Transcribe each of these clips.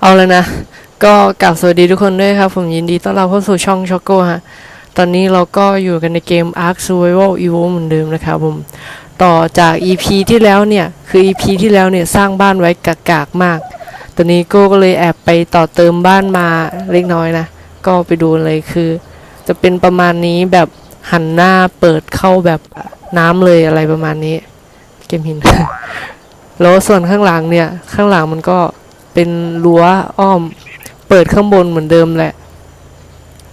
เอาเลยนะ ก็กล่าวสวัสดีทุกคนด้วยครับ ผมยินดีต้อนรับเข้าสู่ช่องช็อกโกฮะ ตอนนี้เราก็อยู่กันในเกม Ark Survival Evo เหมือนเดิมนะครับผม ต่อจาก EP ที่แล้วเนี่ย คือ EP ที่แล้วเนี่ย สร้างบ้านไว้กากๆมาก ตอนนี้โก้ก็เลยแอบไปต่อเติมบ้านมาเล็กน้อยนะ ก็ไปดูเลยคือ จะเป็นประมาณนี้แบบหันหน้าเปิดเข้าแบบน้ำเลยอะไรประมาณนี้ เกมหิน แล้วส่วนข้างหลังเนี่ย ข้างหลังมันก็ เป็นรั้วอ้อม เปิดข้างบนเหมือนเดิมแหละ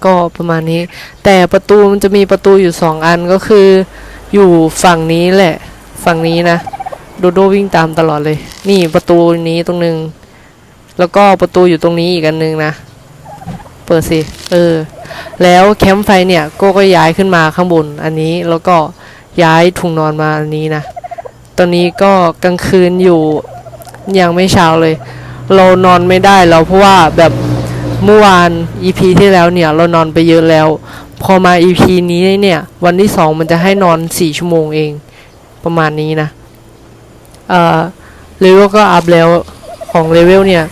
ก็ประมาณนี้ แต่ประตูมันจะมีประตูอยู่สองอันก็คือ อยู่ฝั่งนี้แหละ ฝั่งนี้นะโดโดวิ่งตามตลอดเลย นี่ประตูนี้ตรงนึง แล้วก็ประตูอยู่ตรงนี้อีกอันนึงนะเปิดสิ เออ แล้วแคมป์ไฟเนี่ยโก็ก็ย้ายขึ้นมาข้างบนอันนี้ แล้วก็ย้ายถุงนอนมาอันนี้นะ ตอนนี้ก็กลางคืนอยู่ยังไม่เช้าเลย เรานอนไม่ได้แล้วเพราะว่าแบบเมื่อวาน EP ที่แล้วเนี่ยเรานอนไปเยอะแล้ว พอมา EP นี้เนี่ย วันที่สองมันจะให้นอนสี่ชั่วโมงเอง ประมาณนี้นะ เอ่อเลเวลก็อัพแล้วของเลเวลเนี่ย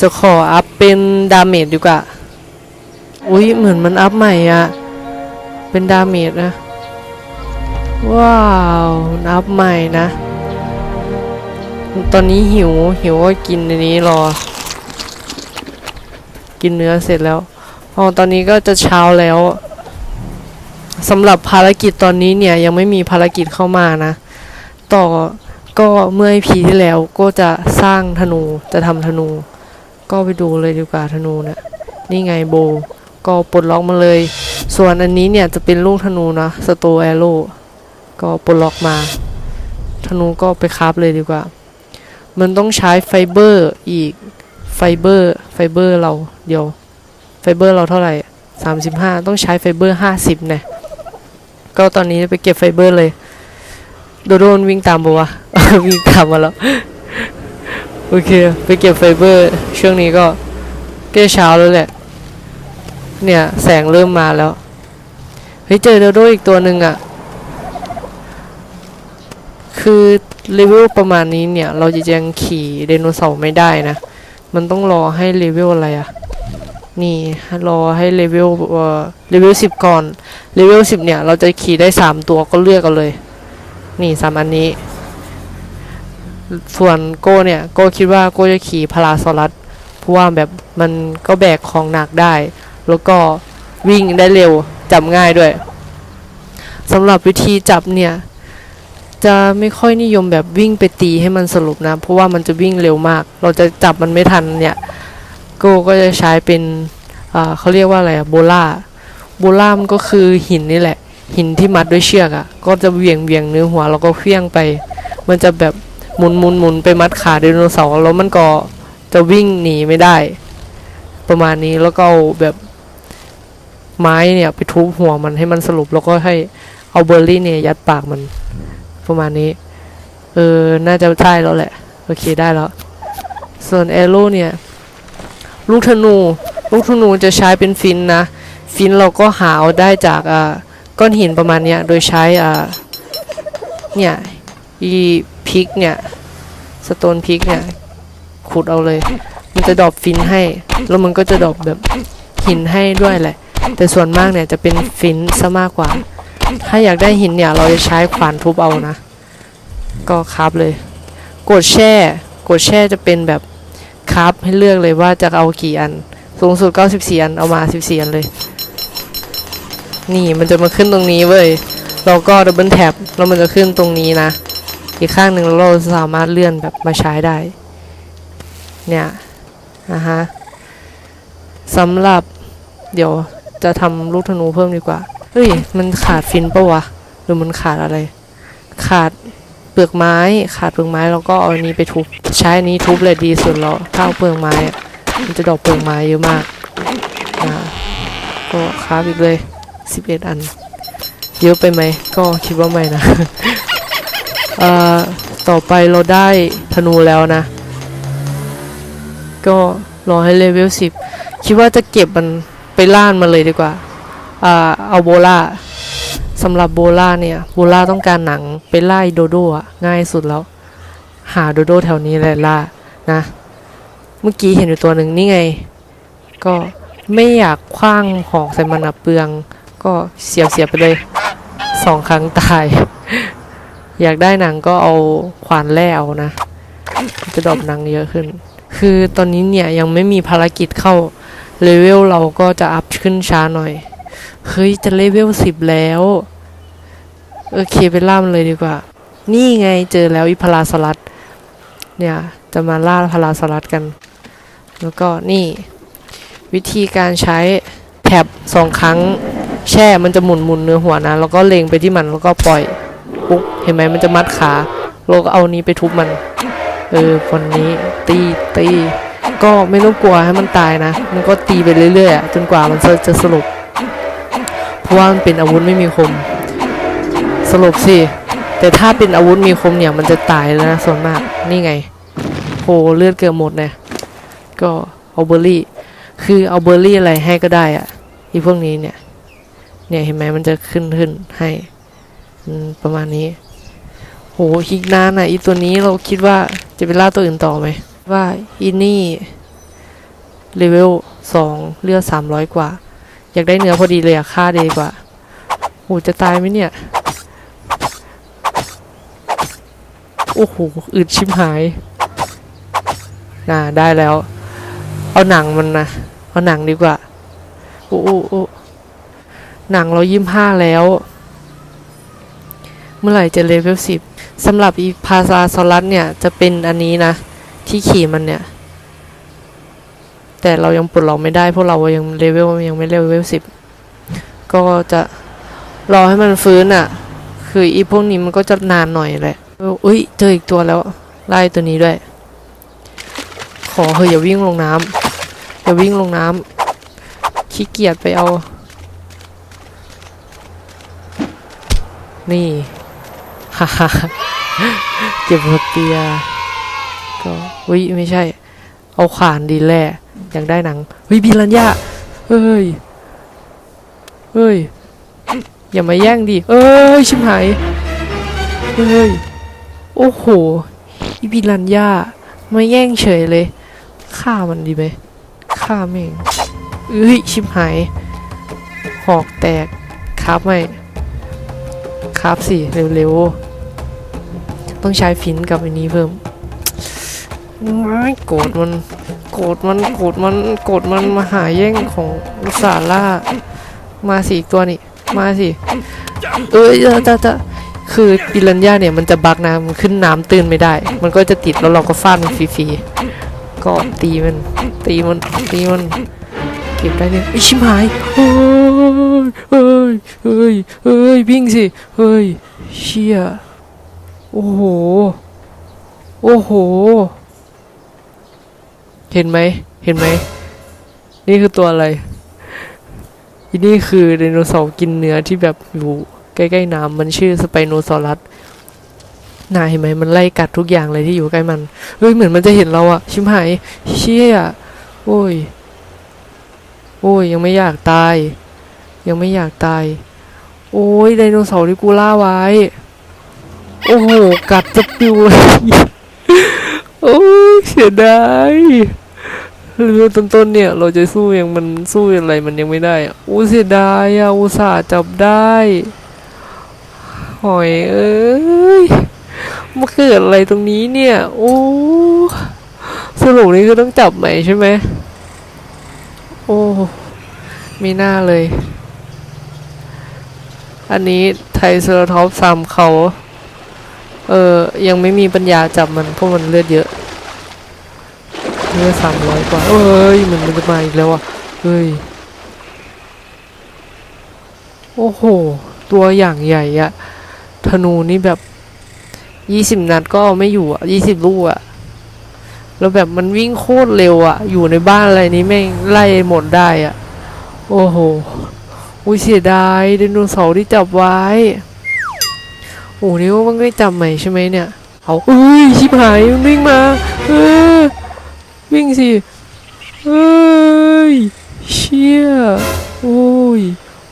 จะขออัพเป็นดาเมจดีกว่าอุ้ยเหมือนมันอัพใหม่อะเป็นดาเมจนะ ว้าวนอัพใหม่นะ ตอนนี้หิว หิวก็กินในนี้รอ กินเนื้อเสร็จแล้วอ๋อตอนนี้ก็จะเช้าแล้วสำหรับภารกิจตอนนี้เนี่ยยังไม่มีภารกิจเข้ามานะ ต่อก็เมื่อพีที่แล้วก็จะสร้างธนูจะทำธนู ก็ไปดูเลยดีกว่าธนูเนะี่ยนี่ไงโบ ก็ปลดล็อกมาเลย ส่วนอันนี้เนี่ยจะเป็นลูกธนูนะสโตแอโร่ก็ปลดล็อกมา ธนูก็ไปคราฟเลยดีกว่า มันต้องใช้ไฟเบอร์อีกไฟเบอร์ไฟเบอร์เราเดียวไฟเบอร์เราเท่าไหร่สามสิบห้าต้องใช้ไฟเบอร์ห้าสิบเนี่ยก็ตอนนี้ไปเก็บไฟเบอร์เลยโดโดนวิ่งตามปะวะวิ่งตามมาแล้วโอเคไปเก็บไฟเบอร์ช่วงนี้ก็ใกล้เช้าแล้วแหละเนี่ยแสงเริ่มมาแล้วเฮ้ยเจอโดโดอีกตัวหนึ่งอะ่ะคือ เลเวลประมาณนี้เนี่ย เราจะยังขี่ไดโนเสาร์ไม่ได้นะ มันต้องรอให้เลเวลอะไรอะนี่รอให้เลเวลเอ่อเลเวลสิบก่อนเลเวลสิบเนี่ย เราจะขี่ได้สามตัวก็เลือกเอาเลย นี่สามอันนี้ ส่วนโก้เนี่ย โก้คิดว่าโก้จะขี่พาราซอรัสเพราะว่าแบบมันก็แบกของหนักได้ แล้วก็วิ่งได้เร็วจับง่ายด้วยสำหรับวิธีจับเนี่ย จะไม่ค่อยนิยมแบบวิ่งไปตีให้มันสรุปนะ เพราะว่ามันจะวิ่งเร็วมาก เราจะจับมันไม่ทันเนี่ยโกก็จะใช้เป็นเขาเรียกว่าอะไรอะโบล่าโบล่ามันก็คือหินนี่แหละ หินที่มัดด้วยเชือกอะ่ะ ก็จะเหวี่ยงเวียงเนื้อหัวแล้วก็เฟี้ยงไป มันจะแบบหมุนหมุนหมุนไปมัดขาไดโนเสาร์แล้วมันก็จะวิ่งหนีไม่ได้ ประมาณนี้แล้วก็แบบไม้เนี่ยไปทุบหัวมันให้มันสรุปแล้วก็ให้เอาเบอร์รี่เนี่ยยัดปากมัน ประมาณนี้ เออ น่าจะใช่แล้วแหละ โอเคได้แล้ว ส่วนแอโร่เนี่ย ลูกธนู ลูกธนูจะใช้เป็นฟินนะ ฟินเราก็หาเอาได้จากอ่าก้อนหินประมาณเนี้ย โดยใช้อ่าเนี่ย อีพิกเนี่ย สโตนพิกเนี่ย ขุดเอาเลย มันจะดอปฟินให้ แล้วมันก็จะดอปแบบหินให้ด้วยแหละ แต่ส่วนมากเนี่ยจะเป็นฟินซะมากกว่า ถ้าอยากได้หินเนี่ย เราจะใช้ขวานทุบเอานะ ก็ครับเลย กดแช่ กดแช่จะเป็นแบบครับให้เลือกเลยว่าจะเอากี่อัน สูงสุด94อัน เอามา14อันเลย นี่มันจะมาขึ้นตรงนี้เว้ย เราก็ดับเบิลแท็บแล้วมันจะขึ้นตรงนี้นะ อีกข้างหนึ่งเราสามารถเลื่อนแบบมาใช้ได้ เนี่ยนะฮะสำหรับเดี๋ยวจะทำลูกธนูเพิ่มดีกว่า เฮ้ย มันขาดฟินปะวะ หรือมันขาดอะไร ขาดเปลือกไม้ ขาดเปลือกไม้เราก็เอาอันนี้ไปทุบ ใช้อันนี้ทุบเลยดีสุดแล้วถ้าเอาเปลือกไม้อะมันจะดอกเปลือกไม้เยอะมากนะก็คราอีกเลย11อัน เยอะไปไหม ก็คิดว่าไม่นะ เอ่อ ต่อไปเราได้ธนูแล้วนะ ก็รอให้เลเวล10คิดว่าจะเก็บมันไปล่านมาเลยดีกว่า เอาโบล่าสำหรับโบล่าเนี่ยโบล่าต้องการหนังไปไล่โดโดอะง่ายสุดแล้ว หาโดโดแถวนี้แหละล่านะ เมื่อกี้เห็นอยู่ตัวหนึ่งนี่ไง ก็ไม่อยากคว้างหอกใส่มันอะเปลือง ก็เสียบเสียบไปเลยสองครั้งตาย อยากได้หนังก็เอาขวานแล่เอานะ จะดรอปหนังเยอะขึ้น คือตอนนี้เนี่ยยังไม่มีภารกิจเข้าเลเวลเราก็จะอัพขึ้นช้าหน่อย เฮ้ย จะเลเวลสิบแล้ว โอเคไปล่ามเลยดีกว่า นี่ไงเจอแล้วอีพาราสลัด เนี่ย จะมาล่าพาราสลัดกัน แล้วก็นี่ วิธีการใช้แท็บสองครั้ง แช่มันจะหมุนหมุนเนื้อหัวนะ แล้วก็เล็งไปที่มันแล้วก็ปล่อย ปุ๊บ เห็นไหมมันจะมัดขาเราก็เอานี้ไปทุบมัน เออวันนี้ตีตีก็ไม่ต้องกลัวให้มันตายนะ มันก็ตีไปเรื่อยๆจนกว่ามันจะจะสลบ เพราะว่ามันเป็นอาวุธไม่มีคมสลบสิ แต่ถ้าเป็นอาวุธมีคมเนี่ยมันจะตายแล้วนะส่วนมาก นี่ไงโหเลือดเกือบหมดเนี่ยก็เอาเบอร์รี่ คือเอาเบอร์รี่อะไรให้ก็ได้อะอีพวกนี้เนี่ย เนี่ยเห็นไหมมันจะขึ้นขึ้นให้ประมาณนี้ โหอีกนานอะอีตัวนี้เราคิดว่าจะไปล่าตัวอื่นต่อไหม ว่าอีนี่เลเวลสองเลือดสามร้อยกว่า อยากได้เนื้อพอดีเลยอะฆ่าดีกว่าโหจะตายไหมเนี่ย โอ้โหอึดชิบหาย น่าได้แล้ว เอาหนังมันนะ เอาหนังดีกว่า โอ้โอ้โอ้หนังเรายิ้มห้าแล้ว เมื่อไหร่จะเลเวลสิบสำหรับอีพาซาซอรัสเนี่ย จะเป็นอันนี้นะ ที่ขี่มันเนี่ย แต่เรายังปลดล็อกไม่ได้พราะเรายังเลเวลยังไม่เลเวลสิบก็จะรอให้มันฟื้นอะ คืออีพวกนี้มันก็จะนานหน่อยแหละอุ้ยเจออีกตัวแล้วไล่ตัวนี้ด้วย ขอเฮ้ยอย่าวิ่งลงน้ำอย่าวิ่งลงน้ำขี้เกียจไปเอา นี่ฮ่าฮ่าเก็บสเปียร์ก็วิไม่ใช่ เอาขานดีแหละอยากได้หนังวิบิลัญญาเฮ้ยเฮ้ยอย่ามาแย่งดิเอ้ยชิมหายเฮ้ยโอ้โหอีบิลัญญามาแย่งเฉยเลยฆ่ามันดีไหมฆ่าแม่งเอ้ยชิมหายหอกแตกครับไม่ครับสิเร็วๆต้องใช้ฟินกับอันนี้เพิ่ม ไม่โกรธมัน โกรธมัน โกรธมัน โกรธมันมาหาแย่งของสาร่า มาสิอีกตัวนี่ มาสิ เอ้ยจะจะคือปิรันย่าเนี่ยมันจะบักนะมันขึ้นน้ำตื้นไม่ได้ มันก็จะติดแล้วเราก็ฟาดมันฟรีๆ ก็ตีมัน ตีมัน ตีมัน เก็บได้เนี่ยไอยชิมหายเฮ้ยเฮ้ยเฮ้ยเฮ้ยวิ่งสิ เฮ้ย เชี่ย โอ้โห โอ้โห เห็นไหม เห็นไหม นี่คือตัวอะไรอีนี่คือไดโนเสาร์กินเนื้อที่แบบอยู่ใกล้ๆน้ำมันชื่อสไปโนซอรัสน่าเห็นไหมมันไล่กัดทุกอย่างเลยที่อยู่ใกล้มันเฮ้ยเหมือนมันจะเห็นเราอะชิมหายเชี่ยโอ้ย โอ้ยยังไม่อยากตาย ยังไม่อยากตาย โอ้ยไดโนเสาร์ที่กูล่าไว้ โอ้โห กัดจะปิวเลยโอ้ สียดายเรือต้นๆเนี่ย เราจะสู้ยังมันสู้อะไรมันยังไม่ได้อู้เสียดายอะอุตส่าห์จับได้หอยเอ้ยมาเกิดอะไรตรงนี้เนี่ย โอ้สรุปนี่คือต้องจับใหม่ใช่ไหมโอ้มีหน้าเลย อันนี้ไทเซอร์ท็อปซ้ำเขา เออ ยังไม่มีปัญญาจับมันเพราะมันเลือดเยอะ เลือสามร้อยกว่าเอ้ยมันมันจะมาอีกแล้วอะเฮ้ยโอ้โห ตัวอย่างใหญ่อะธนูนี่แบบยี่สิบนัดก็ไม่อยู่อะยี่สิบลูกอะ แล้วแบบมันวิ่งโคตรเร็วอะ อยู่ในบ้านอะไรนี้แม่งไล่หมดได้อะ โอ้โห อุ้ยเสียดายไดโนเสาร์ที่จับไว้ โอ้นี่ว่ามันไม่จับใหม่ใช่ไหมเนี่ย เอาเอ้ยชิบหายมันวิ่งมา เออ วิ่งสิเอ้ยเชี่ยโอ้ย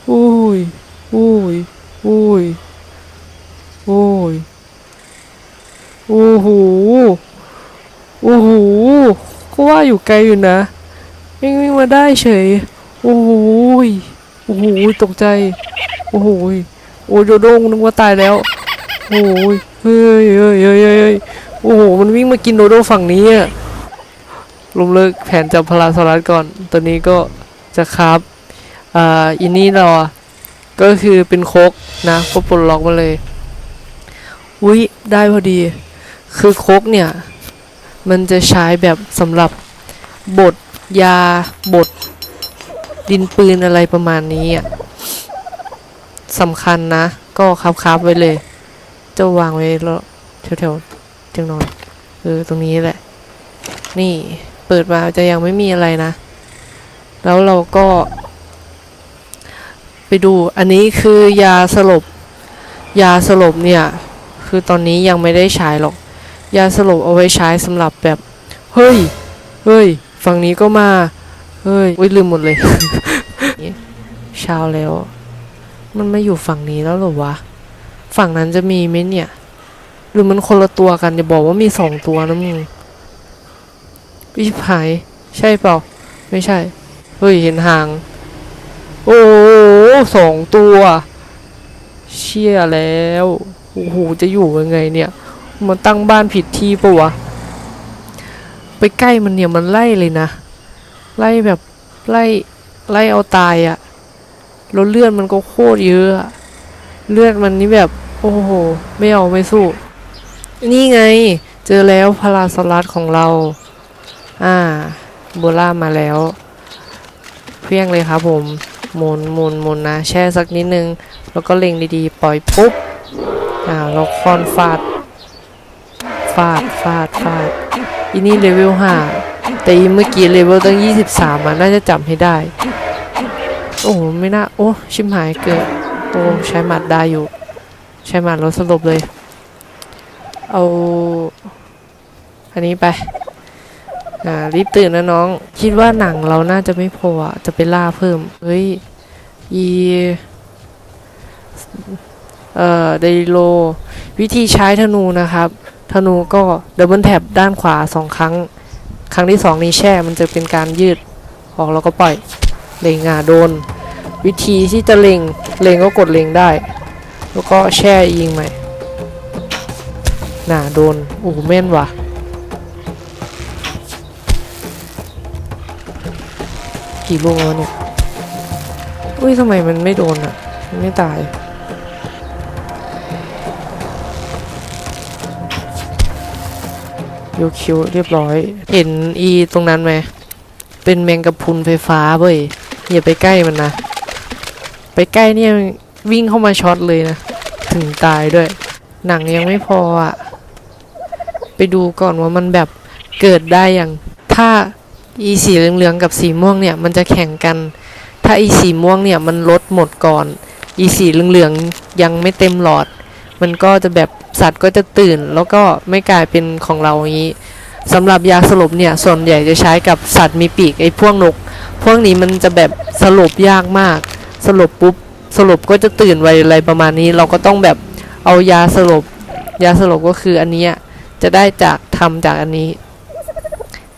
โอ้ยโอ้ยโอ้ยโอ้ยโอ้โหโอ้โหก็ว่าอยู่ไกลอยู่นะยังวิ่งมาได้เฉยโอ้โหยโอ้โหยตกใจโอ้โหยโอ้โดโดงนึกว่าตายแล้วโอ้ยเฮ้ยเฮ้ยเฮ้ยเฮ้ยโอ้โหมันวิ่งมากินโดโดฝั่งนี้อะ ลมเลิกแผนจับพลาสลัดก่อน ตัวนี้ก็จะครับอ่าอินนี่เราก็คือเป็นโคกนะก็ปลดล็อกมาเลย อุ้ยได้พอดี คือโคกเนี่ย มันจะใช้แบบสำหรับบดยาบดดินปืนอะไรประมาณนี้อะสำคัญนะ ก็คับๆไว้เลย จะวางไว้แล้วแถวๆเตียงนอนเออตรงนี้แหละ นี่ เปิดมาจะยังไม่มีอะไรนะ แล้วเราก็ ไปดูอันนี้คือยาสลบ ยาสลบเนี่ย คือตอนนี้ยังไม่ได้ใช้หรอก ยาสลบเอาไว้ใช้สำหรับแบบ เฮ้ย เฮ้ย ฝั่งนี้ก็มา เฮ้ยอุ้ยลืมหมดเลยเช้าแล้ว มันมาอยู่ฝั่งนี้แล้วหรอวะ ฝั่งนั้นจะมีไหมเนี่ย หรือมันคนละตัวกันอย่าบอกว่ามีสองตัวนะมึง พี่ผายใช่เปล่า ไม่ใช่ เฮ้ย เห็นหาง โอ้สองตัว เชี่ยแล้ว โอ้โห จะอยู่ยังไงเนี่ย มันตั้งบ้านผิดที่ปะวะ ไปใกล้มันเนี่ยมันไล่เลยนะ ไล่แบบไล่ไล่เอาตายอะแล้วเลือดมันก็โคตรเยอะอะเลือดมันนี่แบบ โอ้โห ไม่เอาไม่สู้ นี่ไง เจอแล้วพาราสลัดของเรา อ่าโบล่ามาแล้วเพี้ยงเลยครับผมหมุนหมุนหมุนนะ แช่สักนิดนึง แล้วก็เล็งดีๆ ปล่อยปุ๊บอ่าเราคอนฟาด ฟาดฟาดฟาดอีนี่เลเวลห้าแต่อีเมื่อกี้เลเวลตั้งยี่สิบสามมันน่าจะจับให้ได้ โอ้โหไม่น่า โอ้ ชิมหายเกิดโอ้ใช้หมัดได้อยู่ ใช้หมัดแล้วสลบเลย เอา อันนี้ไป อ่ารีบตื่นนะน้อง คิดว่าหนังเราน่าจะไม่พออะจะไปล่าเพิ่ม เฮ้ย อีเอ่อเดโล วิธีใช้ธนูนะครับ ธนูก็ดับเบิลแท็บด้านขวาสองครั้ง ครั้งที่สองนี้แช่มันจะเป็นการยืด ออกแล้วก็ปล่อย เล็งอะโดน วิธีที่จะเล็ง เล็งก็กดเล็งได้ แล้วก็แช่ยิงใหม่ น่ะโดน โอ้แม่นว่ะ กี่ลูกแล้วเนี่ย อุ้ยทำไมมันไม่โดนอะ มันไม่ตายยกคิวเรียบร้อย เห็นอีตรงนั้นไหม เป็นแมงกะพรุนไฟฟ้าเว้ย อย่าไปใกล้มันนะ ไปใกล้เนี่ยวิ่งเข้ามาช็อตเลยนะ ถึงตายด้วย หนังยังไม่พออะ ไปดูก่อนว่ามันแบบเกิดได้อย่างถ้า อีสีเหลืองๆกับสีม่วงเนี่ยมันจะแข่งกัน ถ้าอีสีม่วงเนี่ยมันลดหมดก่อน อีสีเหลืองๆยังไม่เต็มหลอด มันก็จะแบบสัตว์ก็จะตื่น แล้วก็ไม่กลายเป็นของเราอย่างนี้สำหรับยาสลบเนี่ยส่วนใหญ่จะใช้กับสัตว์มีปีกไอ้พวกนก พวกนี้มันจะแบบสลบยากมาก สลบปุ๊บสลบก็จะตื่นไวอะไรประมาณนี้ เราก็ต้องแบบเอายาสลบ ยาสลบก็คืออันนี้จะได้จากทำจากอันนี้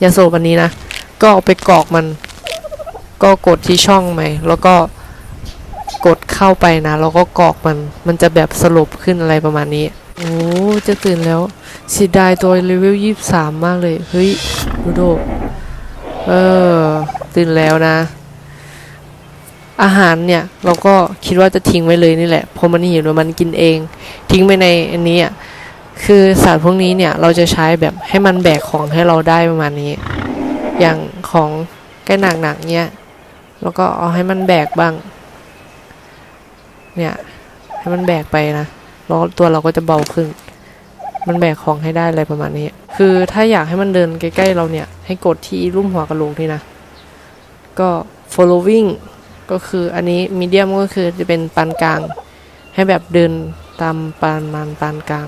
ยาสลบอันนี้นะ ก็เอาไปกรอกมัน ก็กดที่ช่องไหมแล้วก็กดเข้าไปนะ แล้วก็กรอกมัน มันจะแบบสลบขึ้นอะไรประมาณนี้ โอ้จะตื่นแล้วเสียดายตัวเลเวลยี่สามมากเลย เฮ้ยดูโดเออ ตื่นแล้วนะ อาหารเนี่ย เราก็คิดว่าจะทิ้งไว้เลยนี่แหละเพราะมันหิวแล้วมันกินเอง ทิ้งไปในอันนี้อะคือสัตว์พวกนี้เนี่ย เราจะใช้แบบให้มันแบกของให้เราได้ประมาณนี้ อย่างของใกล้หนักๆเนี่ยแล้วก็เอาให้มันแบกบ้าง เนี่ย ให้มันแบกไปนะแล้วตัวเราก็จะเบาขึ้น มันแบกของให้ได้อะไรประมาณนี้ คือถ้าอยากให้มันเดินใกล้ๆเราเนี่ย ให้กดที่รูปหัวกระโหลกนี่นะ ก็ following ก็คืออันนี้ medium ก็คือจะเป็นปานกลาง ให้แบบเดินตามปานมันปานกลาง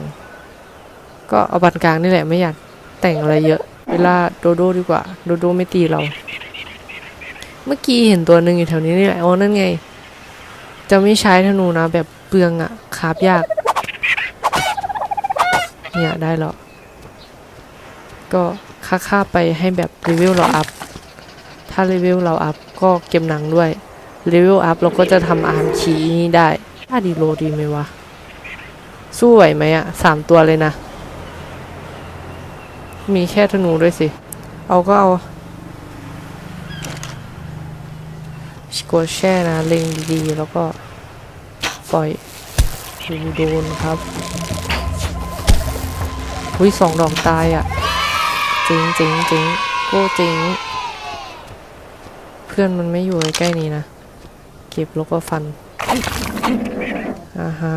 ก็เอาปานกลางนี่แหละไม่อยากแต่งอะไรเยอะ เวลาโดโดดีกว่า โดโดไม่ตีเรา เมื่อกี้เห็นตัวหนึ่งอยู่แถวนี้นี่แหละโอ้นั่นไง จะไม่ใช้ธนูนะ แบบเปลืองอะคาบยาก เนี่ยได้แล้ว ก็ค่าค่าไปให้แบบเลเวเราอัพ ถ้าเลเวเราอัพก็เก็บหนังด้วยเลเวอัพเราก็จะทำอาหารขีนี้ได้ถ้าดีโลดีไหมวะ สู้ไหวไหมอะสามตัวเลยนะ มีแค่ธนูด้วยสิ เอาก็เอากดแช่นะเล็งดีๆ แล้วก็ปล่อยดูโดนครับอุ้ยสองดอกตายอะ่ะจริงจริงจริงโก้จริง เพื่อนมันไม่อยู่ใกล้นี้นะ เก็บแล้วก็ฟันอ่าฮะ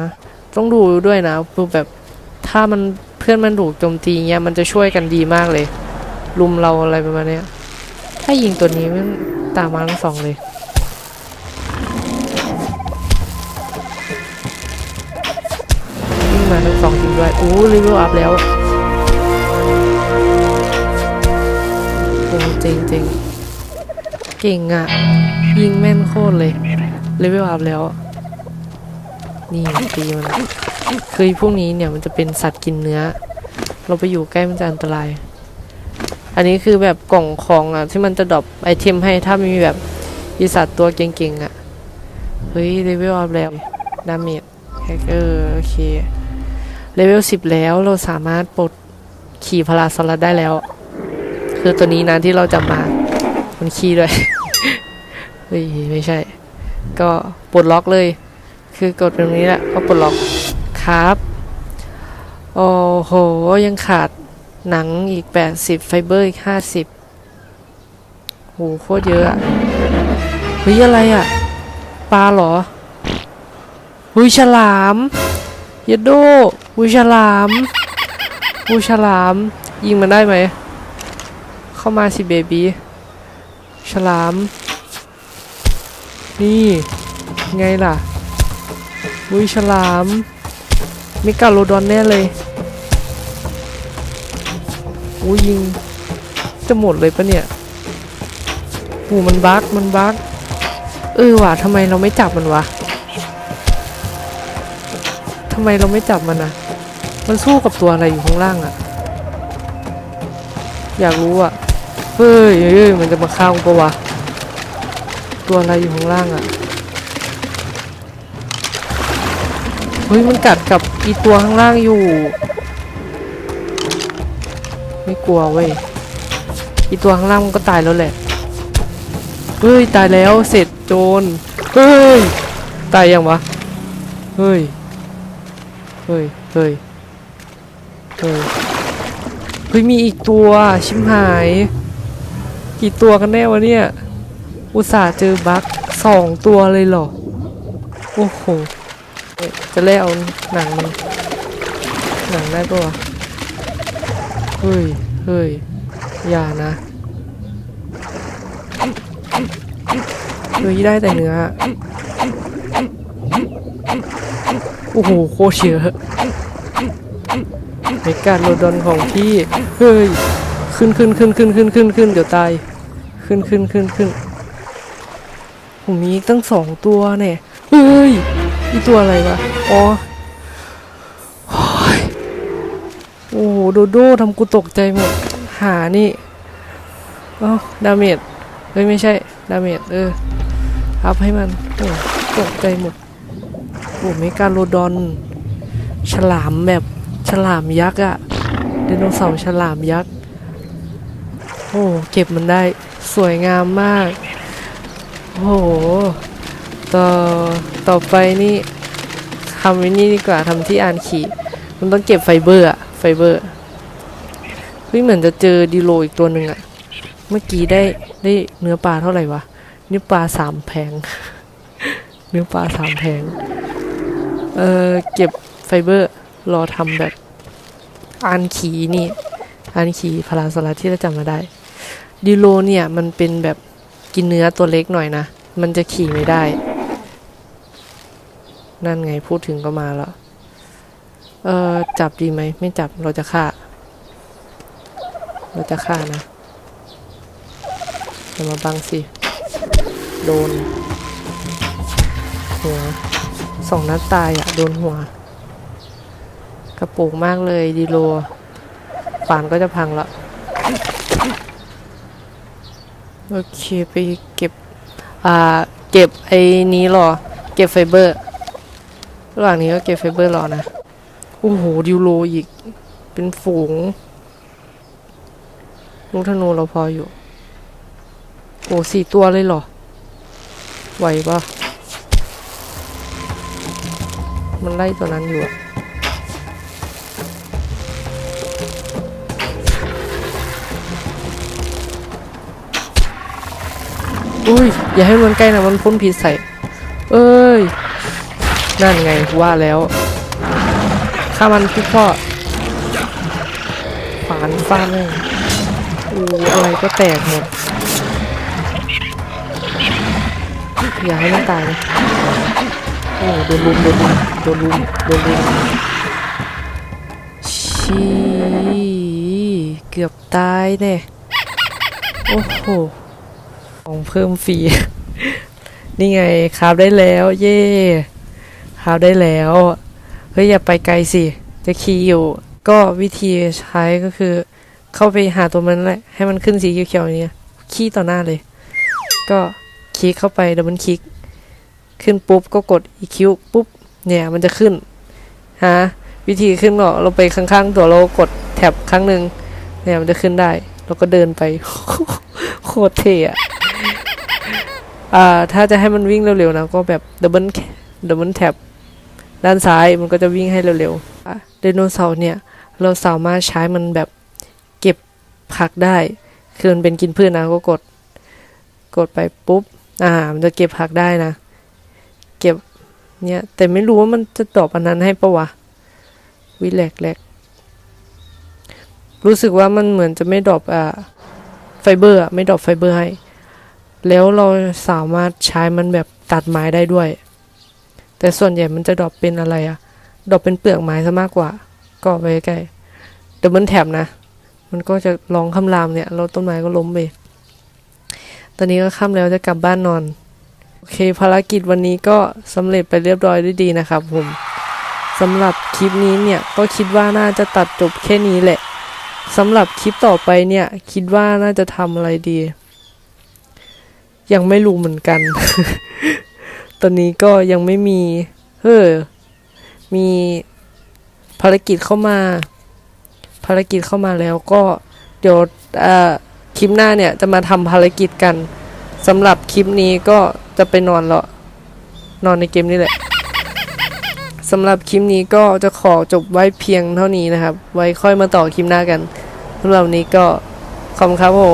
ต้องดูด้วยนะคือแบบถ้ามัน เพื่อนมันถูกโจมตีเงี้ยมันจะช่วยกันดีมากเลย ลุมเราอะไรประมาณเนี้ย ถ้ายิงตัวนี้มันตามมาทั้งสองเลยยิงมาทั้งสองทีมด้วยอู้รีวิวอัพแล้วโอ้เจ๋งเจ๋งเก่งอะ ยิงแม่นโคตรเลยเลเวลอัพแล้ว นี่ตีมัน คือพวกนี้เนี่ยมันจะเป็นสัตว์กินเนื้อ เราไปอยู่ใกล้มันจะอันตราย อันนี้คือแบบกล่องของอะที่มันจะดรอปไอเทมให้ถ้ามีแบบอีสัตว์ตัวเก่งๆอะ เฮ้ยเลเวลอัพแล้วดาเมจแฮกเกอโอเคเลเวลสิบแล้วเราสามารถปลดขี่พลาสลัดได้แล้ว คือตัวนี้นะที่เราจะมา มันขี่ด้วย เฮ้ย ไม่ใช่ ก็ปลดล็อกเลย คือกดตรงนี้แหละก็ปลดล็อก ครับ โอ้โห ยังขาดหนังอีก 80 ไฟเบอร์อีก 50โหโคตรเยอะอะเฮ้ยอะไรอะปลาเหรอหุยฉลามเยดโดหุยฉลามหุยฉลาม ยิงมันได้ไหม เข้ามาสิเบบีฉลาม นี่ ไงล่ะหุยฉลาม มิกาโลดอนแน่เลยอุ้ยยิง จะหมดเลยปะเนี่ยหูมันบักมันบักเออว่ะทำไมเราไม่จับมันวะทำไมเราไม่จับมันอะมันสู้กับตัวอะไรอยู่ข้างล่างอะอยากรู้อะเฮ้ยเฮ้ยมันจะมาฆ่ากูปะวะ ตัวอะไรอยู่ข้างล่างอะ ฮ้ยมันกัดกับอีตัวข้างล่างอยู่ ไม่กลัวเว้ยอีตัวข้างล่างมันก็ตายแล้วแหละเฮ้ยตายแล้วเสร็จโจรเฮ้ยตายยังวะเฮ้ยเฮ้ยเฮ้ยเฮ้ยเฮ้ยมีอีกตัวชิมหาย กี่ตัวกันแน่วะเนี่ยอุตส่าห์เจอบั๊กสองตัวเลยเหรอโอ้โห จะเล่เอาหนังมัน หนังได้ปะวะ เฮ้ย เฮ้ย อย่านะ เฮ้ยได้แต่เนื้อ โอ้โห โคตรเยอะในการโลดอนของพี่ เฮ้ย ขึ้นขึ้นขึ้นขึ้นขึ้นขึ้นขึ้นเดี๋ยวตาย ขึ้นขึ้นขึ้นขึ้นผมมีตั้งสองตัวเนี่ย เฮ้ย อีตัวอะไรวะ อ๋อโอ้ยโอ้โหโดโดทำกูตกใจหมด หานี่อ๋อดาเมจเฮ้ยไม่ใช่ ดาเมจเอออัพให้มัน โอ้ตกใจหมด โอ้เมการโลดอน ฉลามแบบฉลามยักษ์อะไดโนเสาร์ฉลามยักษ์ โอ้ เก็บมันได้ สวยงามมาก โอ้โห ต่อต่อไปนี่ทำไว้นี่ดีกว่าทำที่อ่านขีมันต้องเก็บไฟเบอร์อะไฟเบอร์เฮ้ยเหมือนจะเจอดีโลอีกตัวหนึ่งอะเมื่อกี้ได้ได้เนื้อปลาเท่าไหร่วะเนื้อปลาสามแผง เนื้อปลาสามแผง เออเก็บไฟเบอร์รอทำแบบอันขีนี่อันขีพลาสลัดที่เราจำมาได้ดิโลเนี่ยมันเป็นแบบกินเนื้อตัวเล็กหน่อยนะ มันจะขี่ไม่ได้ นั่นไงพูดถึงก็มาแล้ว เออจับดีไหม ไม่จับเราจะฆ่า เราจะฆ่านะอย่ามาบังสิ โดน หัวสองนัดตายอะโดนหัว กระปรงมากเลยดีโลฝานก็จะพังละโอเคไปเก็บ อ่า เก็บไอ้นี้หรอ เก็บไฟเบอร์ ระหว่างนี้ก็เก็บไฟเบอร์รอนะ โอ้โห ดิวโลอีก เป็นฝูงลูกธนูเราพออยู่ โอ้สี่ตัวเลยเหรอ ไหวปะมันไล่ตัวนั้นอยู่อะอุ้ย อย่าให้มันใกล้นะมันพ่นพิษใส่ เอ้ย นั่นไงว่าแล้วฆ่ามันพี่พ่อฝานฟาดเลยโอ้อะไรก็แตกหมดอย่าให้มันตายนะโอ้โดนลุมโดนลุมโดนลุมโดนลุมชีเกือบตายเนี่ยโอ้โหของเพิ่มฟรีนี่ไงคราบได้แล้ว เย่ คราบได้แล้ว เฮ้ย อย่าไปไกลสิ จะขี่อยู่ ก็วิธีใช้ก็คือ เข้าไปหาตัวมันแหละ ให้มันขึ้นสีเขียวๆอย่างเนี้ยขี้ต่อหน้าเลย ก็คลิกเข้าไปดับเบิลคลิก ขึ้นปุ๊บก็กด EQ ปุ๊บ เนี่ยมันจะขึ้น ฮะ วิธีขึ้นก็เราไปข้างๆ ตัวเรากดแท็บครั้งหนึ่งเนี่ยมันจะขึ้นได้ เราก็เดินไปโคตรเท่อะอ่า ถ้าจะให้มันวิ่งเร็วๆนะ ก็แบบดับเบิลดับเบิลแท็บ ด้านซ้ายมันก็จะวิ่งให้เร็วๆไดโนเสาร์เนี่ย เราสามารถใช้มันแบบเก็บผักได้ คือมันเป็นกินพืชนะก็กด กดไปปุ๊บ อ่า มันจะเก็บผักได้นะ เก็บเนี่ย แต่ไม่รู้ว่ามันจะตอบอันนั้นให้ปะวะ วิแลกแลกรู้สึกว่ามันเหมือนจะไม่ดรอปอ่าไฟเบอร์ไม่ดรอปไฟเบอร์ให้ แล้วเราสามารถใช้มันแบบตัดไม้ได้ด้วย แต่ส่วนใหญ่มันจะดรอปเป็นอะไรอะดรอปเป็นเปลือกไม้ซะมากกว่า ก็ไปใกล้ดับเบิลแท็บนะ มันก็จะลองคำรามเนี่ยแล้วต้นไม้ก็ล้มไป ตอนนี้ก็ค่ำแล้วจะกลับบ้านนอน โอเคภารกิจวันนี้ก็สำเร็จไปเรียบร้อยด้วยดีนะครับผมสำหรับคลิปนี้เนี่ยก็คิดว่าน่าจะตัดจบแค่นี้แหละสำหรับคลิปต่อไปเนี่ย คิดว่าน่าจะทำอะไรดี ยังไม่รู้เหมือนกัน ตอนนี้ก็ยังไม่มี เฮ้อมีภารกิจเข้ามา ภารกิจเข้ามาแล้วก็เดี๋ยวคลิปหน้าเนี่ยจะมาทำภารกิจกันสำหรับคลิปนี้ก็จะไปนอนล้วนอนในเกมนี่แหละสำหรับคลิปนี้ก็จะขอจบไว้เพียงเท่านี้นะครับ ไว้ค่อยมาต่อคลิปหน้ากันสำหรับวันนี้ก็ขอบคุณครับผม